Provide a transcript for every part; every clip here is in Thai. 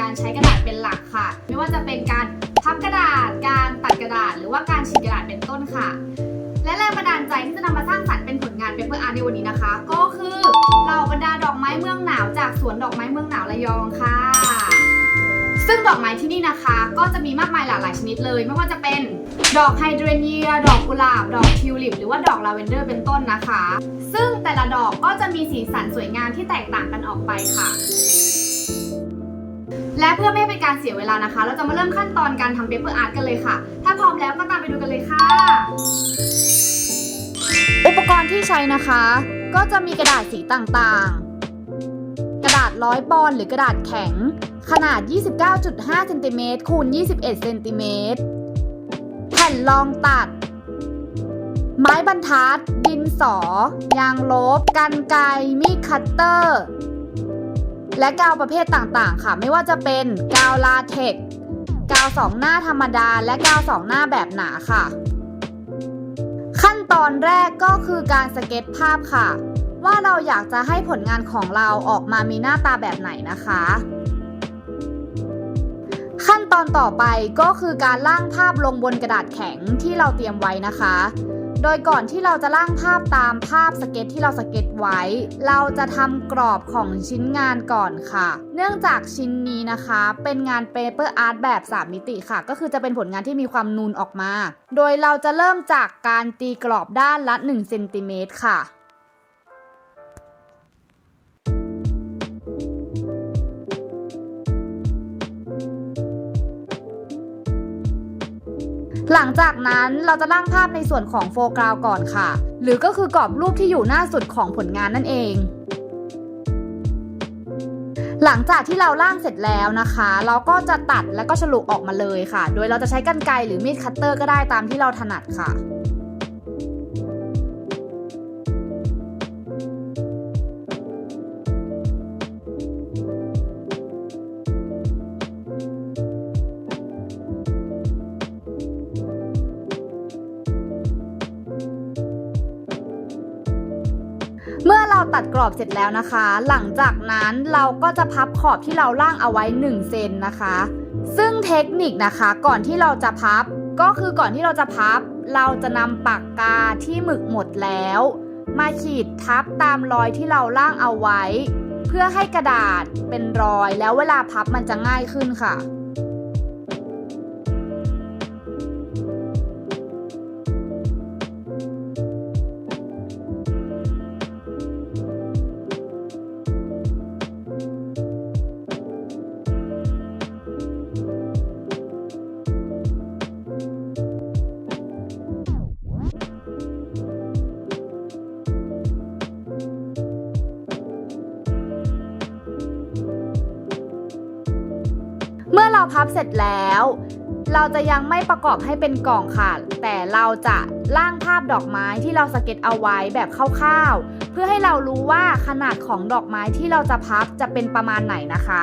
การใช้กระดาษเป็นหลักค่ะ ไม่ว่าจะเป็นการพับกระดาษ การตัดกระดาษ หรือว่าการฉีกกระดาษเป็นต้นค่ะ และแรงบันดาลใจที่จะนำมาสร้างสรรค์เป็นผลงานเปเปอร์อาร์ตในวันนี้นะคะ ก็คือเหล่าบรรดาดอกไม้เมืองหนาวจากสวนดอกไม้เมืองหนาวระยองค่ะ ซึ่งดอกไม้ที่นี่นะคะ ก็จะมีมากมายหลากหลายชนิดเลย ไม่ว่าจะเป็นดอกไฮเดรเนีย ดอกกุหลาบ ดอกทิวลิป หรือว่าดอกลาเวนเดอร์เป็นต้นนะคะ ซึ่งแต่ละดอกก็จะมีสีสันสวยงามที่แตกต่างกันออกไปค่ะ และเพื่อไม่ให้เป็นการเสียเวลานะคะ เราจะมาเริ่มขั้นตอนการทำเปเปอร์อาร์ตกันเลยค่ะ ถ้าพร้อมแล้วก็ตามไปดูกันเลยค่ะ อุปกรณ์ที่ใช้นะคะ ก็จะมีกระดาษสีต่างๆ กระดาษร้อยปอนหรือกระดาษแข็ง ขนาด 29.5เซนติเมตรคูณ21เซนติเมตรแผ่นรองตัด ไม้บรรทัด ดินสอ ยางลบ กันไกรมีดคัตเตอร์ และกาวประเภทต่างๆ ค่ะ ไม่ว่าจะเป็นกาวลาเทกกาวสองหน้าธรรมดา และกาวสองหน้าแบบหนาค่ะ ขั้นตอนแรกก็คือการสเก็ตภาพค่ะ ว่าเราอยากจะให้ผลงานของเราออกมามีหน้าตาแบบไหนนะคะ ขั้นตอนต่อไปก็คือการร่างภาพลงบนกระดาษแข็งที่เราเตรียมไว้นะคะ โดยก่อนที่เราจะร่างภาพตามภาพสเก็ตที่เราสเก็ตไว้ เราจะทำกรอบของชิ้นงานก่อนค่ะ เนื่องจากชิ้นนี้นะคะ เป็นงานเปเปอร์อาร์ตแบบ 3 มิติค่ะ ก็คือจะเป็นผลงานที่มีความนูนออกมา โดยเราจะเริ่มจากการตีกรอบด้านละ1เซนติเมตรค่ะ หลังจากนั้นเราจะร่างภาพในส่วนของโฟกราวก่อนค่ะ หรือก็คือกรอบรูปที่อยู่หน้าสุดของผลงานนั่นเอง หลังจากที่เราร่างเสร็จแล้วนะคะ เราก็จะตัดแล้วก็ฉลุออกมาเลยค่ะ โดยเราจะใช้กรรไกรหรือมีดคัตเตอร์ก็ได้ตามที่เราถนัดค่ะ รอบเสร็จแล้วนะคะ หลังจากนั้นเราก็จะพับขอบที่เราล่างเอาไว้ 1 เซนนะคะ ซึ่งเทคนิคนะคะก่อนที่เราจะพับ ก็คือก่อนที่เราจะพับ เราจะนำปากกาที่หมึกหมดแล้ว มาขีดทับตามรอยที่เราล่างเอาไว้ เพื่อให้กระดาษเป็นรอยแล้วเวลาพับมันจะง่ายขึ้นค่ะ พับเสร็จแล้ว เราจะยังไม่ประกอบให้เป็นกล่องค่ะ แต่เราจะร่างภาพดอกไม้ที่เราสเก็ตเอาไว้แบบคร่าวๆ เพื่อให้เรารู้ว่าขนาดของดอกไม้ที่เราจะพับจะเป็นประมาณไหนนะคะ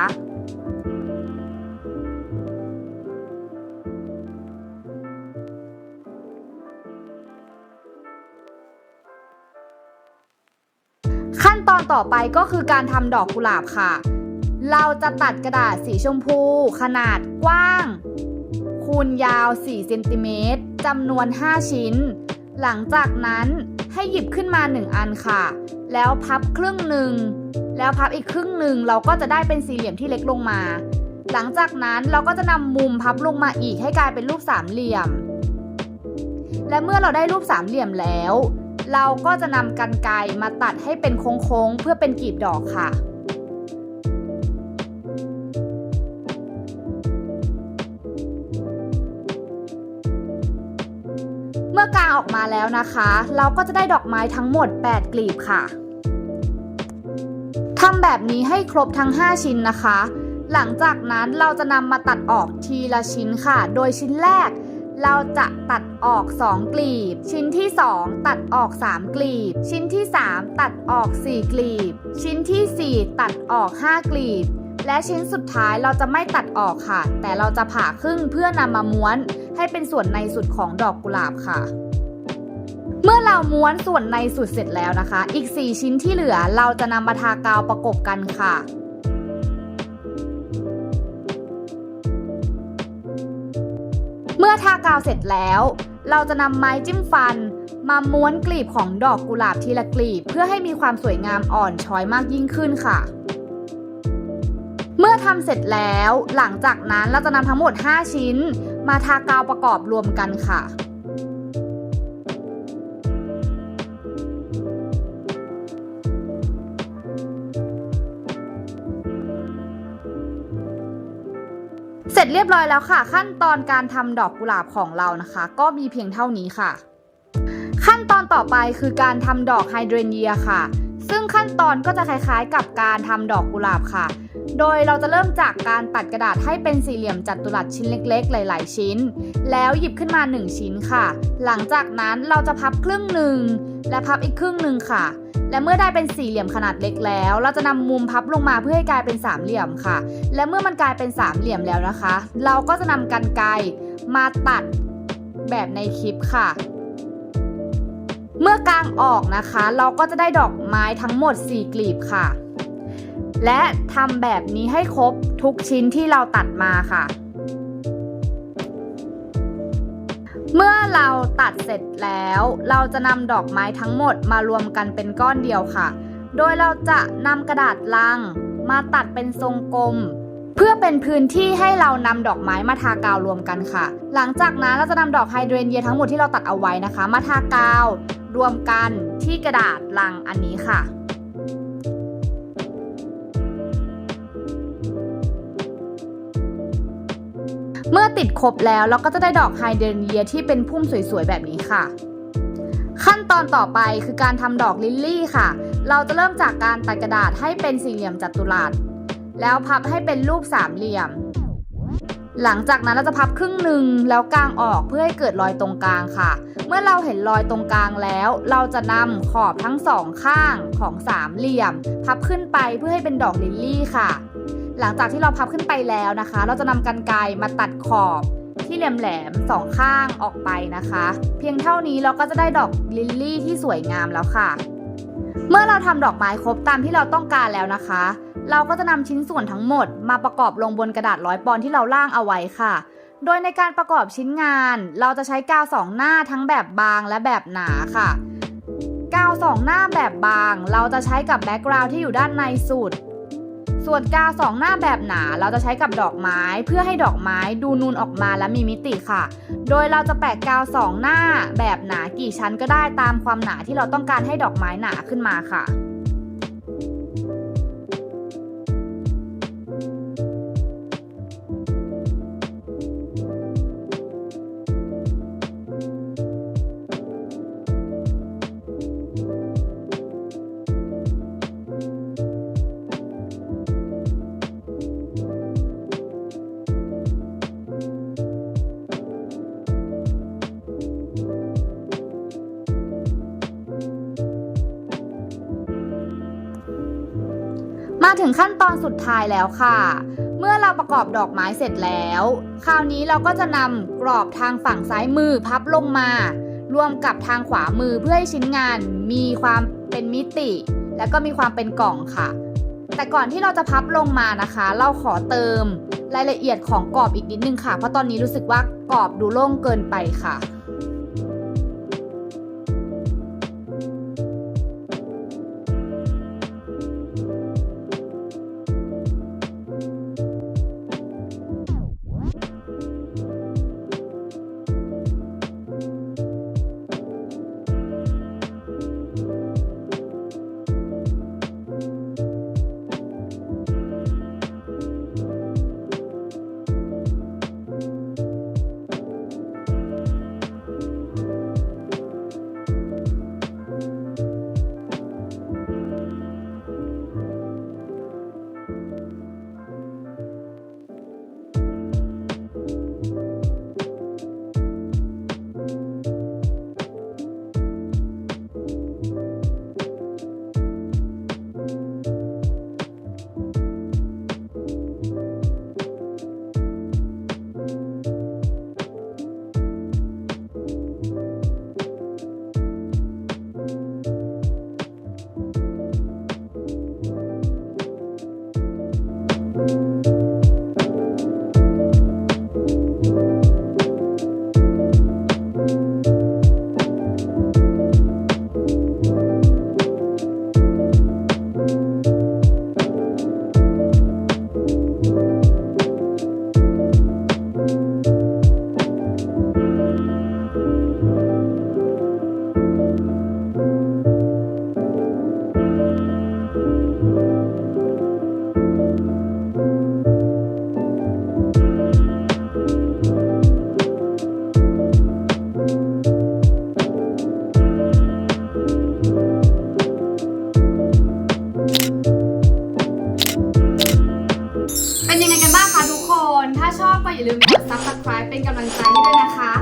ขั้นตอนต่อไปก็คือการทำดอกกุหลาบค่ะ เราจะตัดกระดาษสีชมพู ขนาดกว้าง คูณยาว 4 เซนติเมตรจำนวน 5 ชิ้น หลังจากนั้นให้หยิบขึ้นมา 1 อันค่ะ แล้วพับครึ่งหนึ่ง แล้วพับอีกครึ่งหนึ่ง เราก็จะได้เป็นสี่เหลี่ยมที่เล็กลงมา หลังจากนั้นเราก็จะนำมุมพับลงมาอีกให้กลายเป็นรูปสามเหลี่ยม และเมื่อเราได้รูปสามเหลี่ยมแล้ว เราก็จะนำกันไกรมาตัดให้เป็นโค้งๆเพื่อเป็นกลีบดอกค่ะ อกางออกมาแล้วนะคะ เราก็จะได้ดอกไม้ทั้งหมด 8 กลีบค่ะทำแบบนี้ให้ครบทั้ง 5 ชิ้นนะคะ หลังจากนั้นเราจะนำมาตัดออกทีละชิ้นค่ะ โดยชิ้นแรก เราจะตัดออก 2 กลีบ ชิ้นที่ 2 ตัดออก 3 กลีบ ชิ้นที่ 3 ตัดออก 4 กลีบ ชิ้นทีสี่4 ตัดออก 5 กลีบ และชิ้นสุดท้ายเราจะไม่ตัดออกค่ะ แต่เราจะผ่าครึ่งเพื่อนำมาม้วน ให้เป็นส่วนในสุดของดอกกุหลาบค่ะ เมื่อเราม้วนส่วนในสุดเสร็จแล้วนะคะ อีก 4 ชิ้นที่เหลือเราจะนำมาทากาวประกบกันค่ะเมื่อทากาวเสร็จแล้ว เราจะนำไม้จิ้มฟัน มาม้วนกลีบของดอกกุหลาบทีละกลีบ เพื่อให้มีความสวยงามอ่อนช้อยมากยิ่งขึ้นค่ะ เมื่อทำเสร็จแล้ว หลังจากนั้นเราจะนำทั้งหมด 5 ชิ้น มาทากาวประกอบรวมกันค่ะ เสร็จเรียบร้อยแล้วค่ะ ขั้นตอนการทำดอกกุหลาบของเรานะคะ ก็มีเพียงเท่านี้ค่ะ ขั้นตอนต่อไปคือการทำดอกไฮเดรเนียค่ะ ซึ่งขั้นตอนก็จะคล้ายๆกับการทำดอกกุหลาบค่ะ โดยเราจะเริ่มจากการตัดกระดาษให้เป็นสี่เหลี่ยมจัตุรัสชิ้นเล็กๆ หลาย ๆ ชิ้น แล้วหยิบขึ้นมา 1 ชิ้นค่ะ หลังจากนั้นเราจะพับครึ่งหนึ่งและพับอีกครึ่งหนึ่งค่ะ และเมื่อได้เป็นสี่เหลี่ยมขนาดเล็กแล้ว เราจะนำมุมพับลงมาเพื่อให้กลายเป็นสามเหลี่ยมค่ะ และเมื่อมันกลายเป็นสามเหลี่ยมแล้วนะคะ เราก็จะนำกันไกรมาตัดแบบในคลิปค่ะเมื่อกางออกนะคะ เราก็จะได้ดอกไม้ทั้งหมด 4 กลีบค่ะ และทำแบบนี้ให้ครบทุกชิ้นที่เราตัดมาค่ะ เมื่อเราตัดเสร็จแล้ว เราจะนำดอกไม้ทั้งหมดมารวมกันเป็นก้อนเดียวค่ะ โดยเราจะนำกระดาษลัง มาตัดเป็นทรงกลมเพื่อเป็นพื้นที่ให้เรานำดอกไม้มาทากาวรวมกันค่ะ หลังจากนั้นเราจะนำดอกไฮเดรนเยียทั้งหมดที่เราตัดเอาไว้นะคะ มาทากาวรวมกันที่กระดาษลังอันนี้ค่ะ เมื่อติดครบแล้วเราก็จะได้ดอกไฮเดรนเยียที่เป็นพุ่มสวยๆ แบบนี้ค่ะ ขั้นตอนต่อไปคือการทำดอกลิลลี่ค่ะ เราจะเริ่มจากการตัดกระดาษให้เป็นสี่เหลี่ยมจัตุรัส แล้วพับให้เป็นรูปสามเหลี่ยม หลังจากนั้นเราจะพับครึ่งหนึ่งแล้วกางออกเพื่อให้เกิดรอยตรงกลางค่ะ เมื่อเราเห็นรอยตรงกลางแล้ว เราจะนำขอบทั้งสองข้างของสามเหลี่ยม พับขึ้นไปเพื่อให้เป็นดอกลิลลี่ค่ะ หลังจากที่เราพับขึ้นไปแล้วนะคะ เราจะนำกันไกรมาตัดขอบที่แหลมๆสองข้างออกไปนะคะ เพียงเท่านี้เราก็จะได้ดอกลิลลี่ที่สวยงามแล้วค่ะ เมื่อเราทำดอกไม้ครบตามที่เราต้องการแล้วนะคะ เราก็จะนำชิ้นส่วนทั้งหมด มาประกอบลงบนกระดาษร้อยปอนที่เราล่างเอาไว้ค่ะ โดยในการประกอบชิ้นงาน เราจะใช้กาวสองหน้าทั้งแบบบางและแบบหนาค่ะ กาวสองหน้าแบบบาง เราจะใช้กับแบ็กกราวด์ที่อยู่ด้านในสุด ส่วนกาวสองหน้าแบบหนาเราจะใช้กับดอกไม้เพื่อให้ดอกไม้ดูนูนออกมาและมีมิติค่ะ โดยเราจะแปะกาวสองหน้าแบบหนากี่ชั้นก็ได้ตามความหนาที่เราต้องการให้ดอกไม้หนาขึ้นมาค่ะ ถึงขั้นตอนสุดท้ายแล้วค่ะ เมื่อเราประกอบดอกไม้เสร็จแล้ว คราวนี้เราก็จะนำกรอบทางฝั่งซ้ายมือพับลงมา รวมกับทางขวามือเพื่อให้ชิ้นงานมีความเป็นมิติ และก็มีความเป็นกล่องค่ะ แต่ก่อนที่เราจะพับลงมานะคะ เราขอเติมรายละเอียดของกรอบอีกนิดนึงค่ะ เพราะตอนนี้รู้สึกว่ากรอบดูโล่งเกินไปค่ะ อย่าลืมกด subscribe เป็นกำลังใจให้ด้วยนะคะ